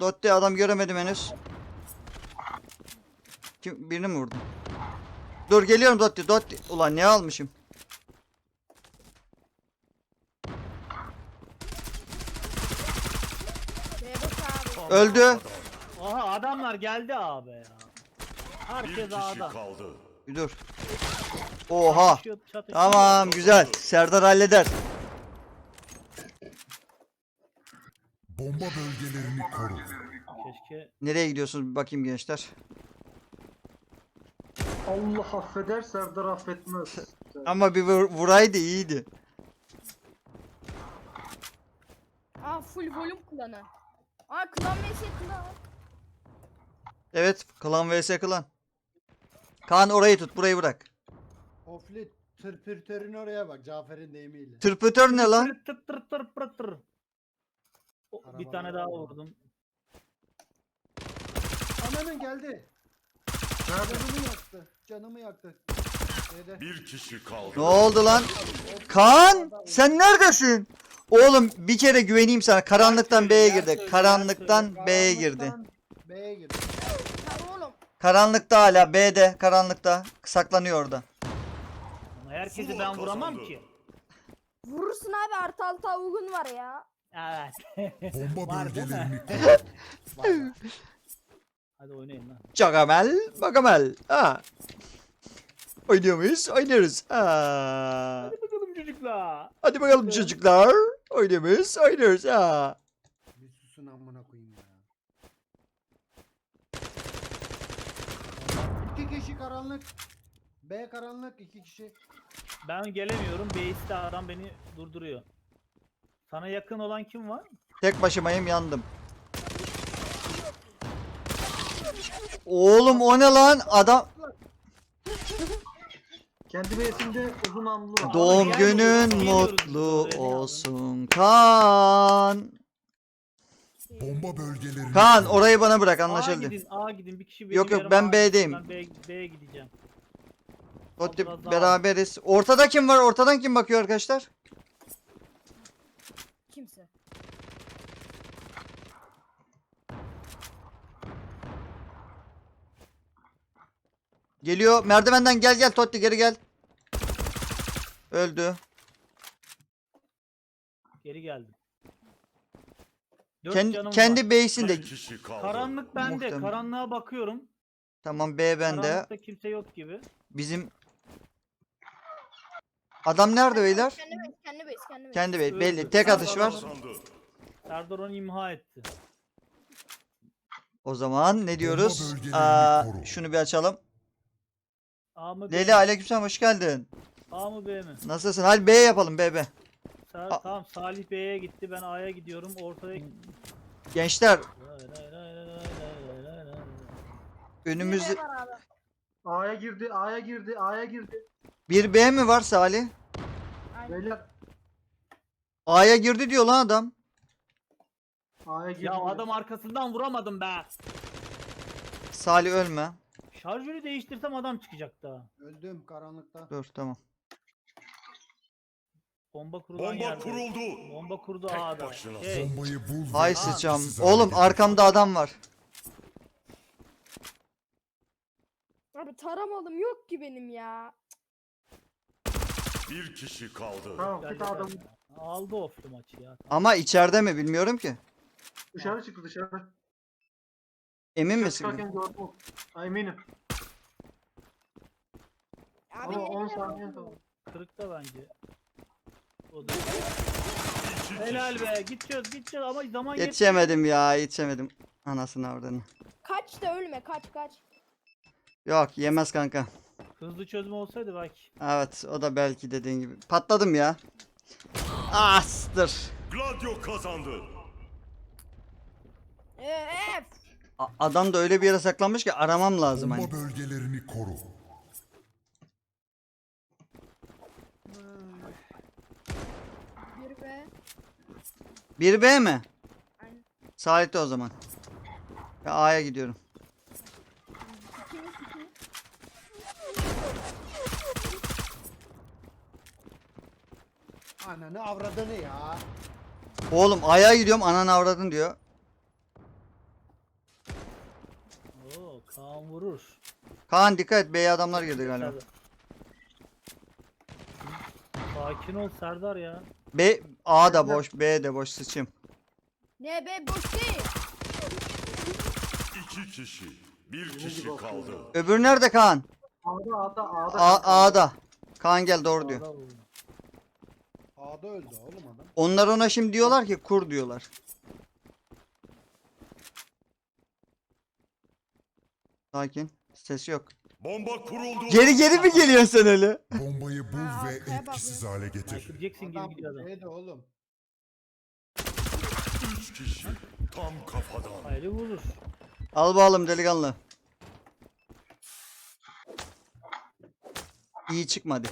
Dotti adam göremedim henüz. Kim, birini mi vurdum? Dur geliyorum Dotti. Dotti. Ulan ne almışım? Öldü. Aha adamlar geldi abi ya. Herkes ağda. kaldı. Bir dur. Oha. Tamam güzel. Serdar halleder. Bomba bölgelerini koru. Keşke Nereye gidiyorsunuz bir bakayım gençler. Allah affeder Serdar affetmez. Ama bir vur, vuraydı iyiydi. Aa full volüm klanı. Aa klan vs klan. Evet klan vs klan. Kaan orayı tut burayı bırak. Ofli tırpürtörün oraya bak Cafer'in deyimiyle. Tırpıtör ne lan? Tır tır tır tır tır tır. O, Bir tane daha vurdum. Ananın geldi. Canımı yaktı. Canımı yaktı. Şeyde. Bir kişi kaldı. Ne oldu lan? Kaan sen neredesin? Oğlum bir kere güveneyim sana. Karanlıktan B'ye girdi. Karanlıktan B'ye girdi. Karanlıktan B'ye girdi. Karanlıkta hala B'de. Karanlıkta. Saklanıyor orada. Ama herkesi ben vuramam ki. Vurursun abi artı altı avugun var ya. Evet. Bomba Var değil mi? bölgelerini koru. Var, var. Hadi oynayın lan. Çok amel. Bak amel. Ha. Oynuyor muyuz? Oynarız. Ha. Hadi bakalım çocuklar. Hadi bakalım çocuklar. Oynuyor muyuz? Oynarız. Ha. Bir susun amına koyayım ya. İki kişi karanlık. B karanlık iki kişi. Ben gelemiyorum. Base'de adam beni durduruyor. Sana yakın olan kim var? Tek başımayım yandım. Oğlum o ne lan? Adam Kendi beysinde uzun namlu var. doğum günün geliyoruz mutlu biz olsun Kaan. Bomba bölgelerini Kaan orayı bana bırak A anlaşıldı. gidin, A gidin. Bir kişi benim Yok, yok, yerime ben A gitsin, B'deyim. Ben B, B'ye gideceğim. Totti biraz daha- beraberiz. Ortada kim var? Ortadan kim bakıyor arkadaşlar? Kimse. Geliyor. Merdivenden gel gel Totti geri gel. Öldü. Geri geldim. Dört Kendi, canım kendi base'inde. Bir kişi kaldı. Karanlık bende. Muhtemelen. Karanlığa bakıyorum. Tamam B bende. Karanlıkta kimse yok gibi. Bizim Adam nerede beyler? Kendi base kendi base kendi base. Kendi base. Öldü. Belli. Tek atış var. Kazandı. Serdar onu imha etti. O zaman ne diyoruz? Aa, şunu bir açalım. A mı B Leyla mi? aleykümselam hoş geldin. A mı B mi? Nasılsın? Hadi B yapalım B B. Sa- A- tamam Salih B'ye gitti. Ben A'ya gidiyorum. Ortaya... Gençler lay lay. önümüzde Bir var abi. A'ya girdi, A'ya girdi, A'ya girdi. bir B mi var Salih? Aynen. Beyler A'ya girdi diyor lan adam. A'ya girdi. Ya adam arkasından vuramadım be. Salih ölme. Şarjörü değiştirsem adam çıkacak daha. Öldüm karanlıkta. Dur tamam. Bomba kurulan Bomba yerde. kuruldu. Bomba kurdu Tek başına. Şey, Bombayı bul ve Hay etkisiz sıçam. hale Oğlum getir. arkamda adam var. Abi taramadım yok ki benim ya. Bir kişi kaldı. Tamam, bir tane adam. Aldı oflu maçı ya. Ama içeride mi bilmiyorum ki. dışarı çıktı dışarı. Emin Dışarı misin? çıkarken gördüm. Eminim. Abi Ama 10 neyle saniye kaldı. Kırıkta bence. O da. Helal be. Gideceğiz gideceğiz ama zaman yetmiyor. Yetişemedim ya yetişemedim. Anasını oradan. Kaç da ölme kaç kaç. Yok yemez kanka. Hızlı çözüm olsaydı belki. Evet o da belki dediğin gibi. Patladım ya. Astır. Gladio kazandı. Ee, F. A- adam da öyle bir yere saklanmış ki aramam lazım hani. Bomba bölgelerini koru. Bir be. 1B mi? Aynen. Salih'te o zaman. Ya A'ya gidiyorum. İkimiz ikimiz. Ananı avradını ya. Oğlum A'ya gidiyorum anan avradın diyor. Kaan vurur. Kaan dikkat et B'ye adamlar girdi galiba. Tabii. Sakin ol Serdar ya. B A da boş, B de boş sıçayım. Ne be boş değil. İki kişi. Bir kişi kaldı. Öbürü nerede Kaan? A'da A'da A'da. A A'da. Kaan gel doğru diyor. A'da öldü oğlum adam. Onlar ona şimdi diyorlar ki kur diyorlar. Sakin. Ses yok. Bomba kuruldu. Geri geri mi geliyorsun sen öyle? Bombayı bul ve arkaya bak. etkisiz hale getir. Michael Jackson gibi Adam gidiyor adam. B'de oğlum. Üç kişi. Tam kafadan. Hayri vurur. Al bakalım delikanlı. İyi çıkmadı.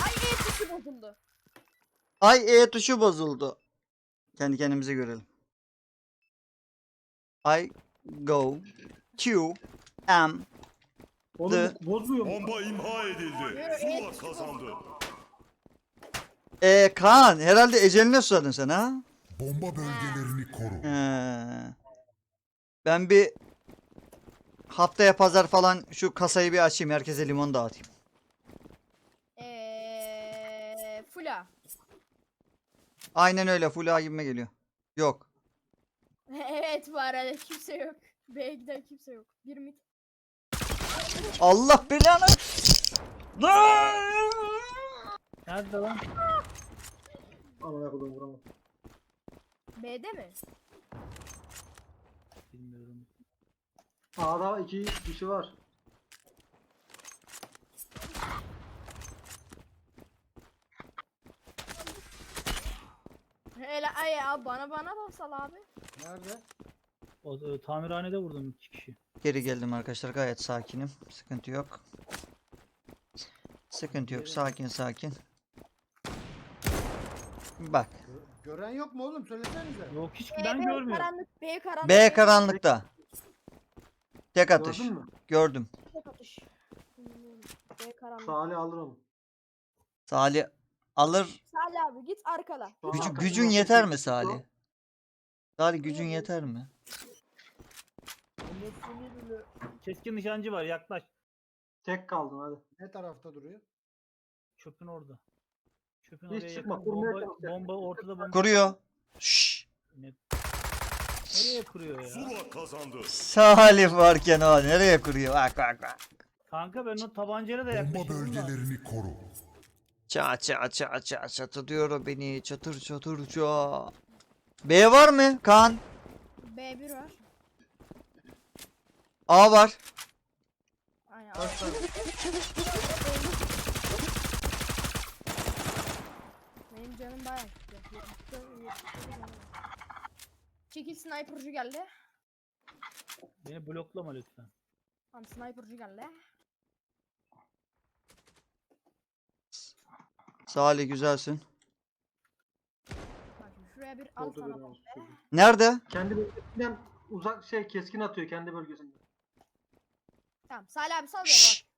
Ay E tuşu bozuldu. Ay E tuşu bozuldu. Kendi kendimize görelim. I go Q M Oğlum The- bozmuyor mu? Bomba imha edildi. Zula kazandı. E Kaan herhalde eceline susadın sen ha? Bomba bölgelerini koru. He. Ben bir haftaya pazar falan şu kasayı bir açayım herkese limon dağıtayım. Eee Fula. Aynen öyle full A gibime geliyor. Yok. evet bu arada kimse yok. B'ye giden kimse yok. Bir mit. Allah belanı. Nerede lan? Amına koyayım vuramam. B'de mi? Bilmiyorum. A'da iki kişi var. Ay ya bana bana basal abi. Nerede? O, o tamirhanede vurdum iki kişi. Geri geldim arkadaşlar gayet sakinim. Sıkıntı yok. Sıkıntı yok. Sakin sakin. Bak. Gö- gören yok mu oğlum? Söylesenize. Yok hiç B, ben B görmüyorum. Karanlık, B karanlık. B karanlıkta. Tek atış. Gördün mü? Gördüm. Tek atış. B karanlık. Salih alır onu. Salih alır. Salih abi git arkala. Şu an Gücü, gücün yeter mi. Salih? Salih gücün yeter mi? Bile Keskin nişancı var yaklaş. Tek kaldın hadi. ne tarafta duruyor? Çöpün orada. Çöpün Hiç oraya çıkma, yakın. kurmaya Bomba, çalışacak. bomba ortada bomba. Kuruyor. Şşş. Ne- Nereye kuruyor ya? Zula kazandı. Salih varken o nereye kuruyor? Bak bak bak. Kanka ben o tabancayla da Bomba yaklaşırım da. bölgelerini koru. Ça ça ça ça çatırıyor o beni. Çatır çatır ça. B var mı Kaan? B1 var. A var. Aynen. Benim canım bayağı gitti. Çekil sniper'cı geldi. Beni bloklama lütfen. Tamam sniper'cı geldi. Salih güzelsin. Bak şimdi şuraya bir Oldu bomba. olsun. Nerede? Kendi bölgesinden uzak şey keskin atıyor kendi bölgesinde. Tamam Salih abi sal beni Şşş. bak.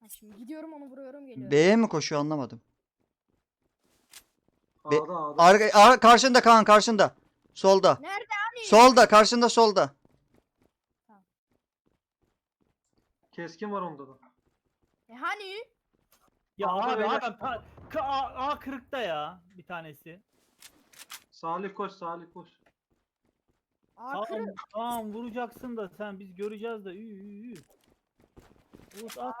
Ha, şimdi gidiyorum onu vuruyorum geliyorum. B'ye mi koşuyor anlamadım. Be- A'da A'da. Arka, ar- karşında Kaan karşında. Solda. Nerede hani? Solda karşında solda. Keskin var onda da. E hani? Ya Kanka abi beyler. adam ta, ka, A, A kırıkta ya bir tanesi. Salih koş Salih koş. Aa Tamam, kırık. tamam vuracaksın da sen biz göreceğiz de. Ü, ü, ü. Umut at.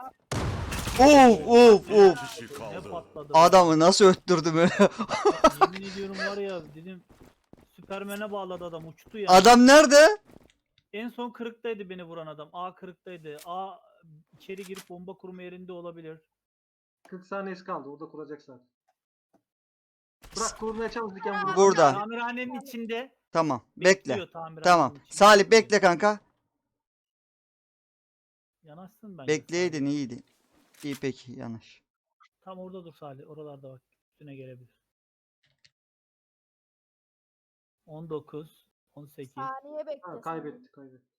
Of of of. kişi Ne kaldı. patladı. Adamı nasıl öttürdüm öyle. Yemin ediyorum var ya dedim Süpermen'e bağladı adam uçtu ya. Adam nerede? En son kırıktaydı beni vuran adam. A kırıktaydı. A içeri girip bomba kurma yerinde olabilir. 40 saniyesi kaldı orada kuracak zaten. Bırak kurmaya çalış diken vur. Burada. Tamirhanenin içinde Tamam. Bekle. bekliyor tamirhanenin Tamam. içinde. Salih bekle kanka. Yanaşsın bence. Bekleydin iyiydi. İyi peki yanlış. Tam orada dur Salih. Oralarda bak. Üstüne gelebilir. 19 18 Saniye bekle. Ha, kaybetti kaybetti.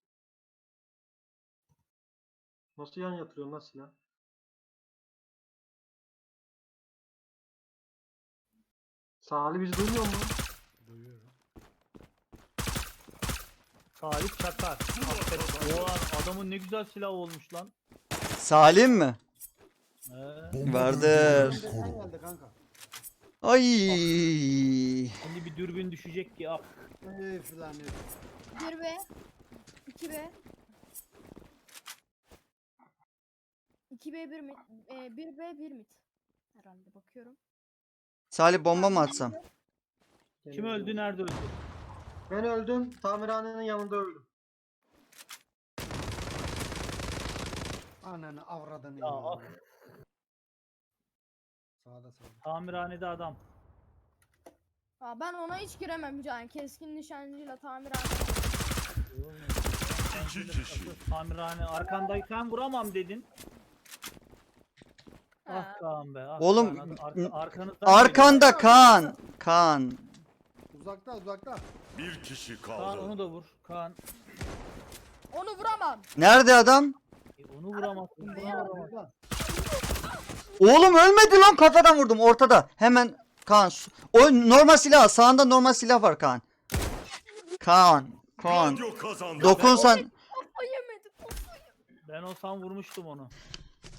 Nasıl yan yatırıyor lan silah? Salih bizi duymuyor mu? Duyuyorum. Salih Çakar. Aferin. Oğlan adamın ne güzel silahı olmuş lan. Salim mi? Ee, Vardır. bölgelerini Sen koru. geldi kanka. Ay. şimdi bir dürbün düşecek ki ah. Ey filan ey. 1B. 2B. 2B 1 mit. E, 1B 1 mit. Herhalde bakıyorum. Salih bomba mı atsam? Kim öldü nerede öldü? Ben öldüm. Tamirhanenin yanında öldüm. Ananı avradını Ya, ya. Sağda sağda. Tamirhanede adam. Aa, ben ona hiç giremem can. Keskin nişancıyla tamirhane. İki kişi. Tamirhane arkandayken vuramam dedin. Ah. Kaan be. Ah Oğlum, Kaan, ar- n- arkanızdan Arkanda Kaan. Kaan. Uzakta uzakta. Bir kişi. Kaan onu kaldı. da vur. Kaan. Onu vuramam. Nerede adam? E, onu vuramazsın. Bunu vuramazsın. Burada. Oğlum ölmedi lan kafadan vurdum ortada. Hemen Kaan. su- O normal silah. Sağında normal silah var Kaan. Kaan. Kaan. Radyo kazandı. Dokunsan. Kafa yemedi. Ben olsam vurmuştum onu.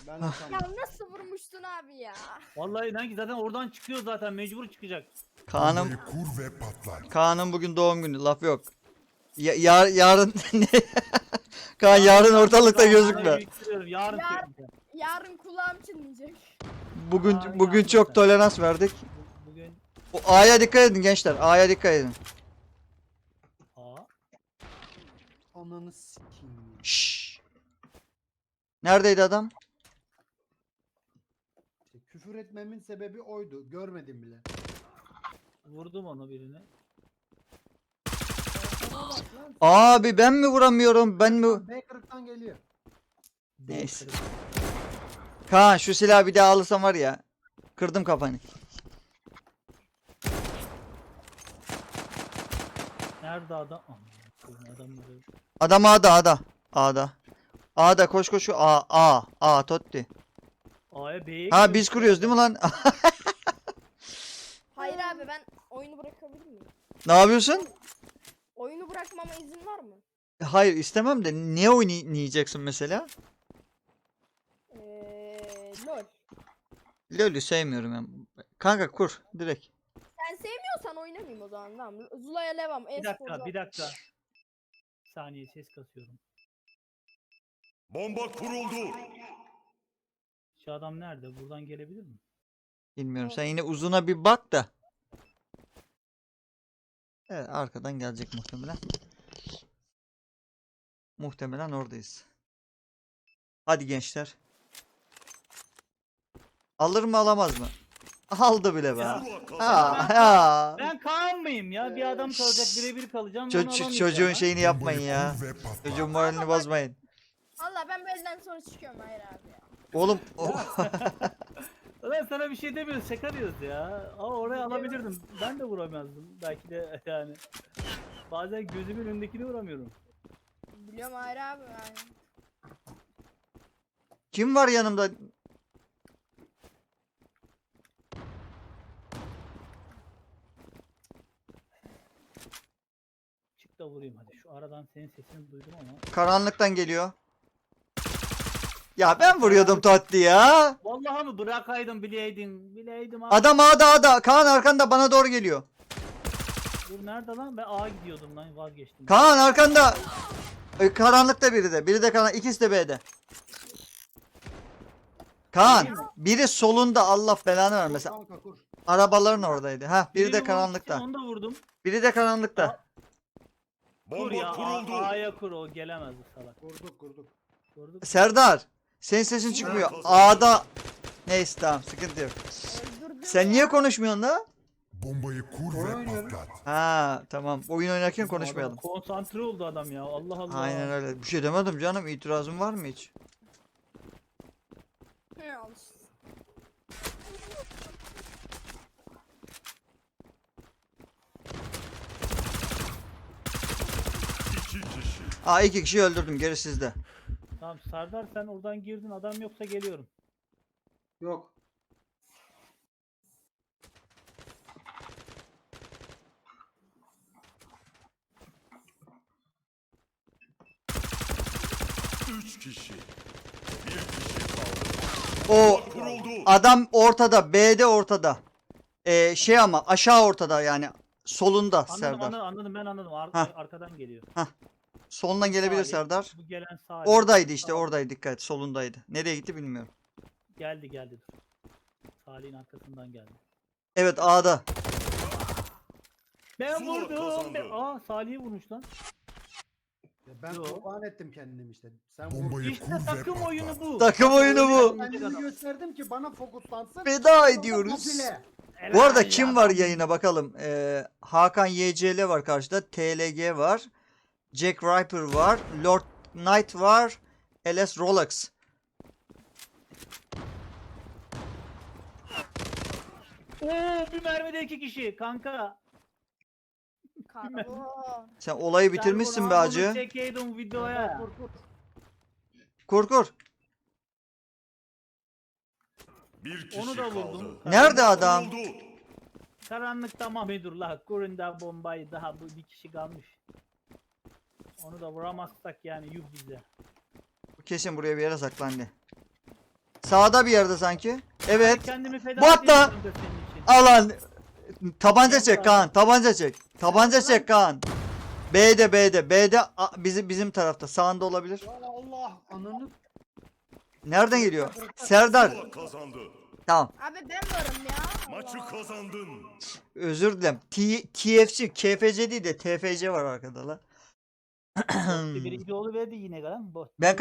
Ben de Ya sandım. nasıl vurmuştun abi ya? Vallahi inan ki zaten oradan çıkıyor zaten mecbur çıkacak. Kaan'ım Bombayı kur ve patlat. Kaan'ın bugün doğum günü. Laf yok. Ya, yar- yarın ne? Kaan yarın ortalıkta gözükme. biriktiriyorum, Yarın Yar- çekeceğim. Yarın kulağım çınlayacak. Bugün Aa, bugün yarın çok sen. tolerans verdik. Bu- Bugün O A'ya dikkat edin gençler. A'ya dikkat edin. Aa, Ananı sikeyim. Şşş. Neredeydi adam? İşte küfür etmemin sebebi oydu. Görmedim bile. vurdum onu birine. Abi ben mi vuramıyorum? Ben mi? B kırıktan geliyor. Neyse. Kaan şu silahı bir daha alırsam var ya. Kırdım kafanı. Nerede adam? Aman, adam? Adam A'da A'da. A'da. A'da koş koş şu A A A Totti. A'ya B'ye Ha biz kuruyoruz değil mi lan? Hayır abi ben oyunu bırakabilir miyim? ne yapıyorsun? Oyunu bırakmama izin var mı? Hayır istemem de ne oynayacaksın mesela? Eee lol. LoL'ü sevmiyorum ben. Kanka kur direkt. Sen sevmiyorsan oynamayayım o zaman tamam. Zula'ya devam. Bir dakika bir dakika. Bir saniye ses kasıyorum. Bomba kuruldu. Şu adam nerede? Buradan gelebilir mi? Bilmiyorum sen yine uzuna bir bak da. Evet arkadan gelecek muhtemelen. Muhtemelen oradayız. Hadi gençler. Alır mı alamaz mı? Aldı bile be. Ha, ha. Ben Kaan mıyım ya? Bir adam kalacak birebir kalacağım. Ço- ço- çocuğun şeyini yapmayın ya. Çocuğun moralini bozmayın. Valla ben bu elden sonra çıkıyorum hayır abi ya. Oğlum. Ulan sana bir şey demiyoruz şaka diyoruz ya. Ama oraya alabilirdim. Ben de vuramazdım. Belki de yani. Bazen gözümün önündekini vuramıyorum. Biliyorum hayır abi yani. kim var yanımda? Çık da vurayım hadi. Şu aradan senin sesini duydum ama. Karanlıktan geliyor. Ya ben vuruyordum Totti ya. Vallahi mı bırakaydın bileydin. Bileydim abi. Adam A'da A'da. Kaan arkanda bana doğru geliyor. Dur nerede lan? Ben A gidiyordum lan vazgeçtim. Kaan arkanda. E, karanlıkta biri de. Biri de karanlık. İkisi de B'de. Kaan. Biri solunda Allah belanı ver mesela. Kanka kur. Arabaların oradaydı. Ha biri de karanlıkta. Onu da vurdum. Biri de karanlıkta. Kur Bomba ya. A- kuruldu. A'ya kur o gelemez bu salak. Kurduk kurduk. Vurduk. Serdar. Senin sesin çıkmıyor. A'da. Neyse tamam sıkıntı yok. Sen niye konuşmuyorsun da? Bombayı kur ve oynuyorum. patlat. Ha tamam. Oyun oynarken Adam konuşmayalım. Konsantre oldu adam ya. Allah Allah. Aynen öyle. Bir şey demedim canım. İtirazın var mı hiç? İki kişi. Aa iki kişi öldürdüm. Geri sizde. Tamam Serdar sen oradan girdin adam yoksa geliyorum. Yok. Üç kişi. Bir kişi kaldı. O Kuruldu. adam ortada. B'de ortada. Ee, şey ama aşağı ortada yani. Solunda Anladım, Serdar. anladım, anladım ben anladım. Ar- Hah. arkadan geliyor. Solundan gelebilir Salih, Serdar. Bu gelen Salih. Oradaydı işte Tamam. oradaydı dikkat solundaydı. Nereye gitti bilmiyorum. Geldi geldi dur. Salih'in arkasından geldi. Evet A'da. Ben Zula vurdum. kazandı. Ben... Aa Salih'i vurmuş lan. Ya Ben Yo. kurban ettim kendim işte. Sen vur. Bombayı İşte ve takım patlat. oyunu bu. Takım oyunu bu. Ben kendimi gösterdim ki bana fokuslansın. Veda ediyoruz. nafile. Bu arada Helal kim ya. var yayına bakalım. Ee, Hakan YCL var karşıda. TLG var. Jack Riper var. Lord Knight var. LS Rolex. Oo bir mermide iki kişi kanka. Karbon. Sen olayı bitirmişsin be. Çekeydim videoya. Kur kur. Kur kur. Bir kişi Onu da kaldı. vurdum. Nerede adam? Kuruldu. Karanlık tamam Edurlah. Kurun da bombayı daha bu bir kişi kalmış. Onu da vuramazsak yani yuh bize. Kesin buraya bir yere saklandı. Sağda bir yerde sanki. Evet. Kendimi feda Bu senin için. Alan. Tabanca çek Kaan. Tabanca çek. Tabanca çek Kaan. B'de B'de. B'de a- bizim bizim tarafta. Sağında olabilir. Ya Allah ananı. Nereden geliyor? Serdar. Zula kazandı. Tamam. Abi ben varım ya. Maçı Allah. kazandın. Özür dilerim. T TFC, KFC değil de TFC var arkada la. Birinci oluverdi yine lan. Bu. Ben